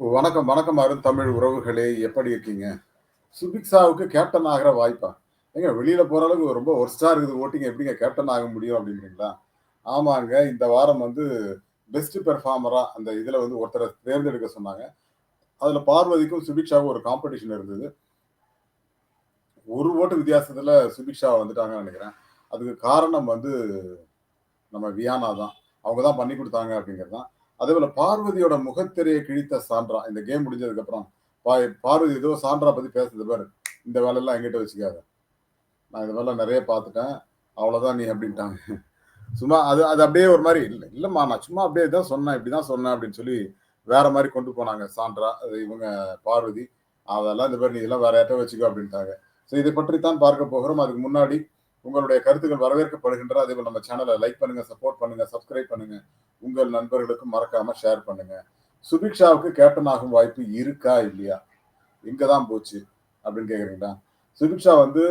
வணக்கம், வணக்கம் அருண் தமிழ் உறவுகளே! எப்படி இருக்கீங்க? சுபிக்ஷாவுக்கு கேப்டன் ஆகிற வாய்ப்பா? ஏங்க வெளியில போற அளவுக்கு ரொம்ப ஒர்ஸ்டா இருக்குது ஓட்டிங் எப்படிங்க கேப்டன் ஆக முடியும் அப்படின்றீங்களா ஆமாங்க. இந்த வாரம் வந்து பெஸ்ட் பெர்ஃபார்மரா அந்த இதுல வந்து ஒருத்தரை தேர்ந்தெடுக்க சொன்னாங்க. அதுல பார்வதிக்கும் சுபிக்ஷாவுக்கும் ஒரு காம்படிஷன் இருந்தது. ஒரு ஓட்டு வித்தியாசத்துல சுபிக்ஷா வந்துட்டாங்கன்னு நினைக்கிறேன் அதுக்கு காரணம் வந்து நம்ம வியானா தான். அவங்க தான் பண்ணி கொடுத்தாங்க அப்படிங்கிறது தான். அதேபோல பார்வதியோட முகத்திரையை கிழித்த சான்றா இந்த கேம் முடிஞ்சதுக்கு அப்புறம் பா பார்வதி ஏதோ சான்றா பத்தி பேசுது பாரு. இந்த வேலையெல்லாம் என்கிட்ட வச்சுக்காத. நான் இந்த வேலை நிறைய பார்த்துட்டேன். அவ்வளோதான் நீ அப்படின்ட்டாங்க. சும்மா அது அது அப்படியே ஒரு மாதிரி இல்லை இல்லைம்மா நான் சும்மா அப்படியே தான் சொன்னேன். இப்படி தான் சொன்னேன் அப்படின்னு சொல்லி வேற மாதிரி கொண்டு போனாங்க சான்றா அது இவங்க பார்வதி. அதெல்லாம் இந்த பாரு நீ இதெல்லாம் வேற யார்ட்ட வச்சுக்கோ அப்படின்ட்டாங்க. ஸோ இதை பற்றி தான் பார்க்க போகிறோம். அதுக்கு முன்னாடி உங்களுடைய கருத்துக்கள் வரவேற்கப்படுகின்றன. அதேபோல நம்ம சேனலை லைக் பண்ணுங்க, சப்போர்ட் பண்ணுங்க, சப்ஸ்கிரைப் பண்ணுங்க. உங்கள் நண்பர்களுக்கும் மறக்காம ஷேர் பண்ணுங்க. சுபிக்ஷாவுக்கு கேப்டன் ஆகும் வாய்ப்பு இருக்கா? இல்லையா? எங்க தான் போச்சு? அப்படின்னு கேக்குறீங்களா சுபிக்ஷா வந்து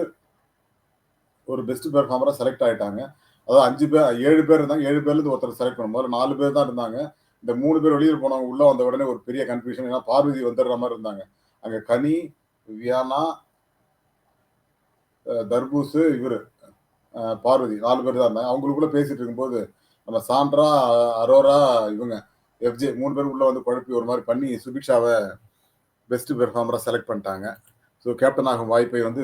ஒரு பெஸ்ட் பெர்ஃபார்மரா செலக்ட் ஆயிட்டாங்க. அதாவது அஞ்சு பேர் ஏழு பேர் இருந்தாங்க. ஏழு பேர்ல இருந்து ஒருத்தர் செலக்ட் பண்ணும் முதல்ல நாலு பேர் தான் இருந்தாங்க. இந்த மூணு பேர் வெளியில் போனவங்க உள்ள வந்த உடனே ஒரு பெரிய கன்ஃப்யூஷன். ஏன்னா பார்வதி வந்துடுற மாதிரி இருந்தாங்க. அங்க கனி, வியானா தர்பூசு, இவரு பார்வதி நாலு பேர் தான் இருந்தாங்க. அவங்களுக்குள்ள பேசிட்டு இருக்கும்போது, நம்ம சாண்ட்ரா, அரோரா, இவங்க எஃப்ஜே மூணு பேர் உள்ள வந்து குழப்பி ஒரு மாதிரி பண்ணி சுபிக்ஷாவை பெஸ்ட் பெர்ஃபார்மராக செலக்ட் பண்ணிட்டாங்க. ஸோ கேப்டன் ஆகும் வாய்ப்பை வந்து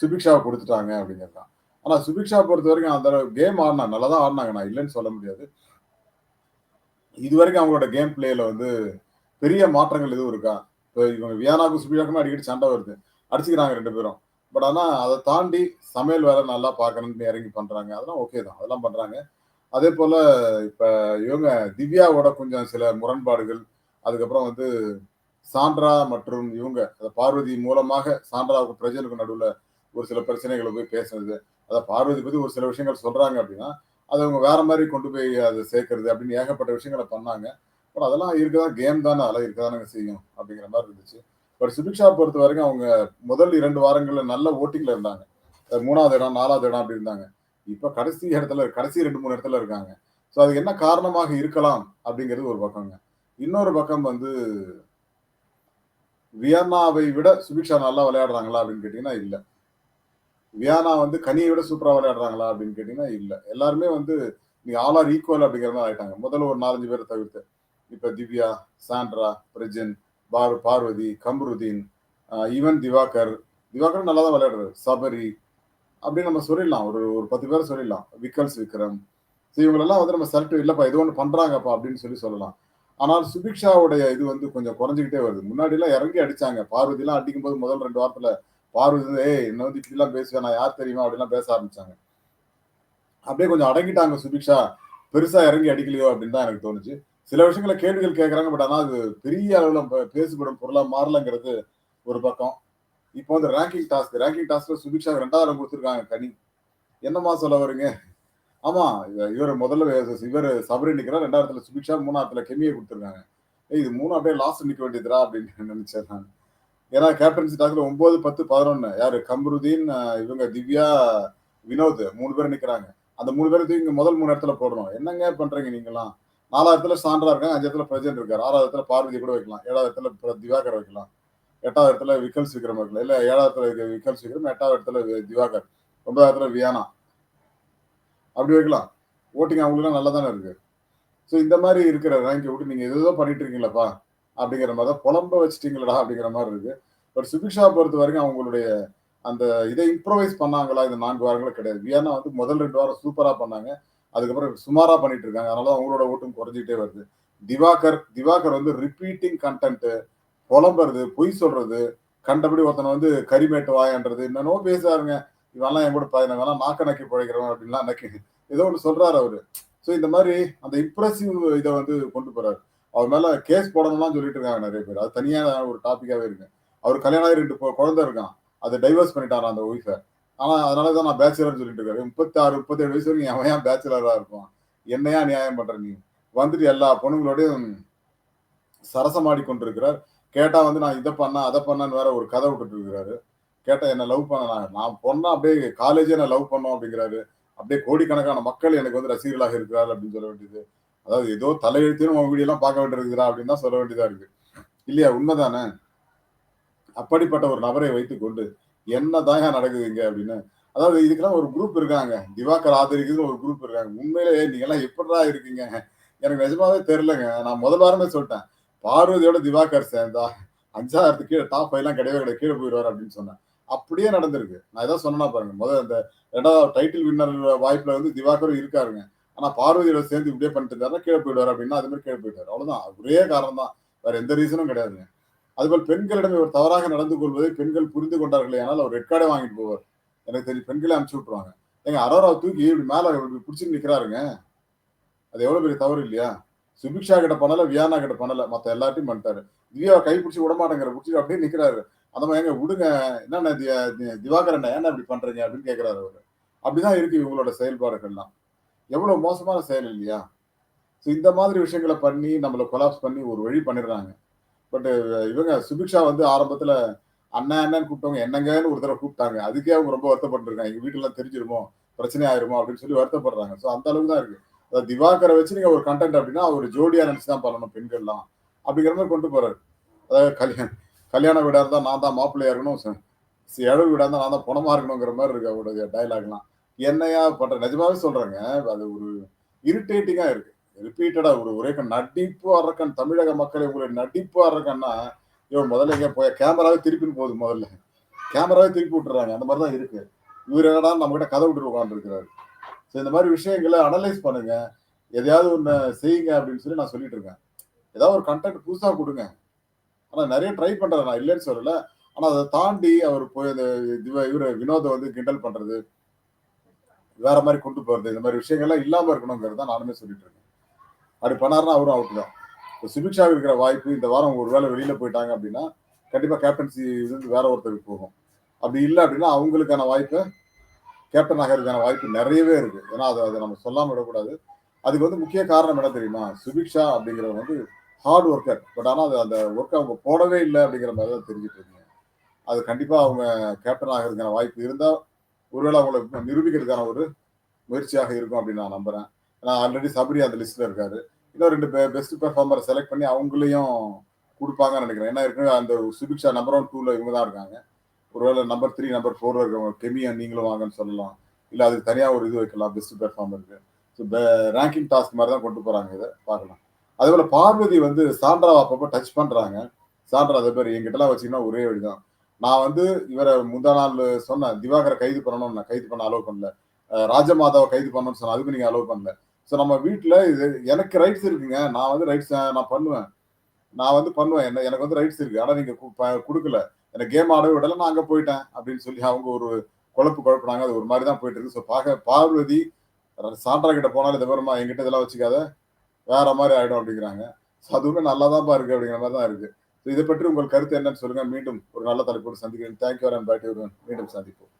சுபிக்ஷாவை கொடுத்துட்டாங்க அப்படிங்கிறது தான். ஆனால் சுபிக்ஷா பொறுத்தவரைக்கும் அந்த கேம் ஆடுனாங்க. நல்லா தான் ஆடினாங்க நான் இல்லைன்னு சொல்ல முடியாது. இதுவரைக்கும் அவங்களோட கேம் பிளேயில் வந்து பெரிய மாற்றங்கள் எதுவும் இருக்கா? இப்போ இவங்க வியானாவுக்கும் சுபிக்ஷாவுக்கும் அடிக்கடி சண்டை வருது. அடிச்சுக்கிறாங்க ரெண்டு பேரும். பட் ஆனால் அதை தாண்டி சமையல் வேலை நல்லா பார்க்கணும்னு இறங்கி பண்ணுறாங்க அதெல்லாம் ஓகே தான். அதெல்லாம் பண்ணுறாங்க அதே போல் இப்போ இவங்க திவ்யாவோட கொஞ்சம் சில முரண்பாடுகள், அதுக்கப்புறம் வந்து சாண்ட்ரா மற்றும் இவங்க பார்வதி மூலமாக சாண்ட்ராவுக்கு பிரஜனுக்கு நடுவில் ஒரு சில பிரச்சனைகளை போய் பேசுனது. அதை பார்வதி பற்றி ஒரு சில விஷயங்கள் சொல்கிறாங்க அப்படின்னா, அதை அவங்க வேற மாதிரி கொண்டு போய் அதை சேர்க்கறது அப்படின்னு ஏகப்பட்ட விஷயங்கள பண்ணாங்க. பட் அதெல்லாம் இருக்கதான் கேம் தானே அதெல்லாம் இருக்க தானங்க செய்யும் அப்படிங்கிற மாதிரி இருந்துச்சு. பட் சுபிக்ஷா பொறுத்தவரைக்கும் அவங்க முதல் இரண்டு வாரங்கள்ல நல்ல ஓட்டிங்ல இருந்தாங்க. மூணாவது இடம், நாலாவது இடம் அப்படி இருந்தாங்க. இப்ப கடைசி இடத்துல கடைசி 2, 3 இடத்துல இருக்காங்க. ஸோ அதுக்கு என்ன காரணமாக இருக்கலாம் அப்படிங்கிறது ஒரு பக்கங்க. இன்னொரு பக்கம் வந்து வியன்னாவை விட சுபிக்ஷா நல்லா விளையாடுறாங்களா அப்படின்னு கேட்டீங்கன்னா, இல்லை வியானா வந்து கனியை விட சூப்பராக விளையாடுறாங்களா அப்படின்னு கேட்டீங்கன்னா, இல்லை எல்லாருமே வந்து நீ ஆல் ஆர் ஈக்குவல் அப்படிங்கிற மாதிரி ஆயிட்டாங்க. முதல்ல ஒரு நாலஞ்சு பேரை தவிர்த்து. இப்போ திவ்யா, சாண்ட்ரா, பிரஜன், பார் பார்வதி, கம்ருதீன், ஈவன் திவாகர். திவாகர் நல்லா தான் விளையாடுறாரு. சபரி அப்படின்னு நம்ம சொல்லிடலாம். ஒரு ஒரு பத்து பேர் சொல்லிடலாம். விக்கல்ஸ் விக்ரம். ஸோ இவங்களெல்லாம் வந்து நம்ம செலக்ட் இல்லைப்பா ஏதோ ஒன்று பண்ணுறாங்கப்பா அப்படின்னு சொல்லி சொல்லலாம். ஆனால் சுபிக்ஷாவுடைய இது வந்து கொஞ்சம் குறைஞ்சிக்கிட்டே வருது. முன்னாடிலாம் இறங்கி அடிச்சாங்க. பார்வதிலாம் அடிக்கும் போது முதல் ரெண்டு வாரத்தில் பார்வதி வந்து ஏய் என்ன வந்து இப்படிலாம் பேசுவேன் நான் யார் தெரியுமா? அப்படிலாம் பேச ஆரம்பிச்சாங்க. அப்படியே கொஞ்சம் அடங்கிட்டாங்க சுபிக்ஷா. பெருசாக இறங்கி அடிக்கலையோ அப்படின்னு தான் எனக்கு தோணுச்சு. சில விஷயங்கள கேள்விகள் கேட்கறாங்க. பட் ஆனால் அது பெரிய அளவுல பேசப்படும் பொருளாக மாறலங்கிறது ஒரு பக்கம். இப்போ வந்து ரேங்கிங் டாஸ்க் ரேங்கிங் டாஸ்க்ல சுபிக்ஷாக்கு 2வது இடம் கனி. என்னம்மா சொல்ல வரீங்க? ஆமா. இவர் முதல்ல இவர் சபரி நிற்கிறார் ரெண்டாயிரத்துல சுபிக்ஷா, மூணாயிரத்துல கெமியை கொடுத்துருக்காங்க ஏய் இது மூணு அப்படியே லாஸ்ட் நிற்க வேண்டியதுடா அப்படின்னு நினைச்சேன் நான். ஏன்னா கேப்டன்சி டாஸ்க்ல 9, 10, 11 யாரு கம்ருதீன், இவங்க திவ்யா, வினோத் மூணு பேர் நிற்கிறாங்க அந்த 3 பேர இங்க முதல் மூணு இடத்துல போடுறோம் என்னங்க பண்றீங்க நீங்களாம் நாலாயிரத்துல சான்றா இருக்காங்க. 5வது இடத்துல பிரஜன் இருக்காரு. 6வது இடத்துல பார்வதி கூட வைக்கலாம். 7வது இடத்துல திவாகர் வைக்கலாம். எட்டாவது இடத்துல விக்கல் சீக்கிரம் வைக்கலாம். இல்ல 7வது இடத்துல விக்கல்ஸ் விக்ரம், 8வது இடத்துல திவாகர். 9வது இடத்துல வியானா. அப்படி வைக்கலாம். ஓட்டிங் அவங்களுக்குலாம் நல்லா தானே இருக்கு. ஸோ இந்த மாதிரி இருக்கிற ரேங்க் விட்டு நீங்க ஏதேதோ பண்ணிட்டு இருக்கீங்களப்பா அப்படிங்கிற மாதிரி தான் புலம்ப வச்சுட்டீங்களடா அப்படிங்கிற மாதிரி இருக்கு. பட் சுபிக்ஷா பொறுத்த வரைக்கும் அவங்களுடைய அந்த இதை இம்ப்ரோவைஸ் பண்ணாங்களா இந்த நான்கு வாரங்களும் கிடையாது. வியானா வந்து முதல் ரெண்டு வாரம் சூப்பரா பண்ணாங்க. அதுக்கப்புறம் சுமாரா பண்ணிட்டு இருக்காங்க. அதனால அவங்களோட ஓட்டும் குறைஞ்சிட்டே வருது. திவாகர் திவாகர் வந்து ரிப்பீட்டிங் கன்டென்ட் புலம்புறது, பொய் சொல்றது, கண்டபடி ஒருத்தனை வந்து கரிமேட்டு வாயான்றது என்னென்னவோ பேசுறாருங்க. இவன்லாம் என் கூட ப இவன்லாம் நாக்க நக்கி பிழைக்கிறவன் அப்படின்லாம் நக்கி ஏதோ ஒன்று சொல்றாரு அவரு. ஸோ இந்த மாதிரி அந்த இம்ப்ரெசிவ் இதை வந்து கொண்டு போறாரு. அவர் மேல கேஸ் போடணும்லாம் சொல்லிட்டு இருக்காங்க நிறைய பேர். அது தனியாக ஒரு டாபிக்காவே இருக்கு. அவர் கல்யாணம் ஆகி 2 கொ குழந்தை இருக்கான். அதை டைவர்ஸ் பண்ணிட்டாரான் அந்த ஒய்ஃபை ஆனா அதனால தான் நான் பேச்சுலர்னு சொல்லிட்டு இருக்காரு. 36, 37 வயசு வரைக்கும் அவன் ஏன் பேச்சுலரா இருப்பான்? என்னையா நியாயம் பண்ற நீ? வந்துட்டு எல்லா பொண்ணுங்களோடையும் சரசமாடி கொண்டிருக்கிறார். கேட்டா வந்து நான் இதை பண்ணேன், அதை பண்ணேன்னு வேற ஒரு கதை விட்டுட்டு இருக்கிறாரு. கேட்டா என்ன லவ் பண்ண நான் பொண்ணா அப்படியே காலேஜே நான் லவ் பண்ணோம் அப்படிங்கிறாரு. அப்படியே கோடிக்கணக்கான மக்கள் எனக்கு வந்து ரசிகர்களாக இருக்கிறார் அப்படின்னு சொல்ல வேண்டியது. அதாவது ஏதோ தலையெழுத்துன்னு அவன் வீடியோலாம் பார்க்க வேண்டியிருக்குதுடா அப்படின்னு தான் சொல்ல வேண்டியதா இருக்கு. இல்லையா உண்மைதானே அப்படிப்பட்ட ஒரு நபரை வைத்துக் என்ன என்னதாங்க நடக்குது இங்க அப்படின்னு. அதாவது இதுக்கெல்லாம் ஒரு குரூப் இருக்காங்க. திவாகர் ஆதரிக்குதுன்னு ஒரு குரூப் இருக்காங்க. உண்மையிலேயே நீங்க எல்லாம் எப்படிடா இருக்கீங்க? எனக்கு நிஜமாவே தெரிலங்க நான் முதல் வாரமே சொல்லிட்டேன். பார்வதியோட திவாகர் சேர்ந்தா அஞ்சாயிரத்து கீழே டாப் ஃபைவ்லாம் கிடையவே கிடையாது. கீழே போயிடுவார் அப்படின்னு சொன்னேன். அப்படியே நடந்திருக்கு. நான் ஏதாவது சொன்னா பாருங்க. முதல் அந்த ரெண்டாவது டைட்டில் வின்னர் வாய்ப்புல வந்து திவாகரும் இருக்காருங்க. ஆனா பார்வதியோட சேர்ந்து இப்படியே பண்ணிட்டு இருந்தாருன்னா கீழே போயிடுவார் அப்படின்னா அது மாதிரி கீழே போயிட்டாரு அவ்வளவுதான். ஒரே காரணம் தான் வேற எந்த ரீசனும் கிடையாதுங்க. அதுபோல் பெண்களிடம் இவர் தவறாக நடந்து கொள்வதை பெண்கள் புரிந்து கொண்டார்களே ஆனால் அவர் ரெட் கார்டே வாங்கிட்டு போவார். எனக்கு தெரியும் பெண்களே அனுப்பிச்சு விட்டுருவாங்க. எங்க அரோராவை தூக்கி இப்படி மேல இப்படி பிடிச்சிட்டு நிக்கிறாருங்க. அது எவ்வளவு பெரிய தவறு இல்லையா? சுபிக்ஷா கிட்ட பண்ணல வியானா கிட்ட பண்ணல மத்த எல்லாத்தையும் பண்ணிட்டாரு. திவ்யாவை கை பிடிச்சி விட மாட்டேங்கிற பிடிச்சி அப்படியே நிக்கிறாரு. அந்த மாதிரி எங்க விடுங்க என்னென்ன தி- திவாகரன் ஏன்னா இப்படி பண்றீங்க அப்படின்னு கேட்கிறாரு அவரு. அப்படிதான் இருக்கு இவங்களோட செயல்பாடுகள்லாம். எவ்வளவு மோசமான செயல் இல்லையா? ஸோ இந்த மாதிரி விஷயங்களை பண்ணி நம்மளை கொலாப்ஸ் பண்ணி ஒரு வழி பண்ணிடுறாங்க. பட் uh, இவங்க சுபிக்ஷா வந்து ஆரம்பத்துல அண்ணா அண்ணன் கூப்பிட்டவங்க என்னங்கன்னு ஒரு தடவை கூப்பிட்டாங்க. அதுக்கே அவங்க ரொம்ப வருத்தப்பட்டிருக்காங்க. எங்க வீட்டுல தெரிஞ்சிருமோ? பிரச்சனை ஆயிருமோ? அப்படின்னு சொல்லி வருத்தப்படுறாங்க. ஸோ அந்த அளவுக்கு தான் இருக்கு. அதாவது திவாகரை வச்சு நீங்க ஒரு கண்டென்ட் அப்படின்னா அவர் ஜோடியா நினைச்சு தான் பண்ணணும் பெண்கள்லாம். அப்படிங்கிற மாதிரி கொண்டு போறாரு. அதாவது கல்யாணம் கல்யாண வீடா இருந்தா நான் தான் மாப்பிள்ளையா இருக்கணும். ச- இழவு வீடா இருந்தா நான் தான் பணமா இருக்கணுங்கிற மாதிரி இருக்கு அவருடைய டைலாக்லாம் என்னையா பண்ற நிஜமாவே சொல்றாங்க அது ஒரு இரிட்டேட்டிங்கா இருக்கு. ரிப்பீட்டடா ஒரு ஒரே கண் நடிப்பு தமிழக மக்களை உங்களுடைய நடிப்பு அரக்கன்னா இவன் முதல்ல எங்க போய் கேமராவே திருப்பின்னு போகுது முதல்ல. கேமராவே திருப்பி விட்டுறாங்க. அந்த மாதிரி தான் இருக்கு. இவர் என்னடா நம்ம கிட்ட கதை விட்டு உட்காந்துருக்கிறாரு ஸோ இந்த மாதிரி விஷயங்களை அனலைஸ் பண்ணுங்க. எதையாவது ஒன்று செய்யுங்க அப்படின்னு சொல்லி நான் சொல்லிட்டு இருக்கேன். ஏதாவது ஒரு கண்டென்ட் புதுசாக கொடுங்க. ஆனால் நிறைய ட்ரை பண்றாரு நான். இல்லைன்னு சொல்லல. ஆனால் அதை தாண்டி அவர் போய் அந்த இவ இவர் வினோதை வந்து கிண்டல் பண்றது வேற மாதிரி கொண்டு போறது இந்த மாதிரி விஷயங்கள்லாம் இல்லாம இருக்கணுங்கிறது தான் நானுமே சொல்லிட்டு இருக்கேன். அப்படி பண்ணாருன்னா அவரும் அவுட் தான். இப்போ சுபிக்ஷாவுக்கு இருக்கிற வாய்ப்பு இந்த வாரம் ஒரு வேளை வெளியில் போயிட்டாங்க அப்படின்னா கண்டிப்பாக கேப்டன்சி இருந்து வேற ஒருத்தருக்கு போகும். அப்படி இல்லை அப்படின்னா அவங்களுக்கான வாய்ப்பை கேப்டன் ஆகிறதுக்கான வாய்ப்பு நிறையவே இருக்குது ஏன்னா அதை அதை நம்ம சொல்லாமல் விடக்கூடாது. அதுக்கு வந்து முக்கிய காரணம் என்ன தெரியுமா? சுபிக்ஷா அப்படிங்கிறது வந்து ஹார்ட் ஒர்க்கர் பட் ஆனால் அது அந்த ஒர்க்கை அவங்க போடவே இல்லை அப்படிங்கிற மாதிரி தான் தெரிஞ்சுட்டு இருக்கீங்க. அது கண்டிப்பாக அவங்க கேப்டன் ஆகிறதுக்கான வாய்ப்பு இருந்தால் ஒருவேளை அவங்களை நிரூபிக்கிறதுக்கான ஒரு முயற்சியாக இருக்கும் அப்படின்னு நான் நம்புகிறேன் நான் ஆல்ரெடி சபரி அந்த லிஸ்ட்ல இருக்காரு. இன்னும் ரெண்டு பெஸ்ட் பெர்ஃபார்மரை செலக்ட் பண்ணி அவங்களையும் கொடுப்பாங்கன்னு நினைக்கிறேன். ஏன்னா ஏற்கனவே அந்த சுபிக்ஷா நம்பர் ஒன் டூல இவங்க தான் இருக்காங்க. ஒருவேளை நம்பர் த்ரீ நம்பர் ஃபோர் இருக்கிறவங்க கெமியா நீங்களும் வாங்கன்னு சொல்லலாம். இல்லை அதுக்கு தனியாக ஒரு இது வைக்கலாம் பெஸ்ட் பெர்ஃபார்மருக்கு ஸோ ரேங்கிங் டாஸ்க் மாதிரி தான் கொண்டு போகிறாங்க இதை பார்க்கலாம். அதேபோல் பார்வதி வந்து சாண்ட்ரா அப்பப்போ டச் பண்ணுறாங்க சாண்ட்ரா அதே பேர் எங்கிட்டலாம் வச்சிங்கன்னா ஒரே வழிதான் நான் வந்து இவரை முந்தா நாள் சொன்னேன் திவாகரை கைது பண்ணணும்னு. நான் கைது பண்ண அலோவ் பண்ணல. ராஜமாதாவை கைது பண்ணணும்னு சொன்னேன். அதுக்கு நீங்கள் அலோவ் பண்ணல. ஸோ நம்ம வீட்டில் இது எனக்கு ரைட்ஸ் இருக்குங்க. நான் வந்து ரைட்ஸ் நான் பண்ணுவேன். நான் வந்து பண்ணுவேன். என்ன எனக்கு வந்து ரைட்ஸ் இருக்கு. ஆனால் நீங்கள் கு- கொடுக்கல. எனக்கு கேம் ஆடவே விடல. நான் அங்கே போயிட்டேன் அப்படின்னு சொல்லி அவங்க ஒரு குழப்பு குழப்புனாங்க. அது ஒரு மாதிரி தான் போயிட்டு இருக்கு. ஸோ பார்க்க பார்வதி சாண்ட்ரா கிட்ட போனாலும் இந்த மாதிரிமா எங்கிட்ட இதெல்லாம் வச்சுக்காத. வேற மாதிரி ஆகிடும் அப்படிங்கிறாங்க. ஸோ அதுவுமே நல்லா தான் இருக்கு அப்படிங்கிற மாதிரி தான் இருக்கு. ஸோ இதை பற்றி உங்கள் கருத்து என்னன்னு சொல்லுங்க. மீண்டும் ஒரு நல்ல தலைப்போடு சந்திக்கிறேன். தேங்க்யூ அண்ட் பேட்டி மீண்டும் சந்திப்போம்.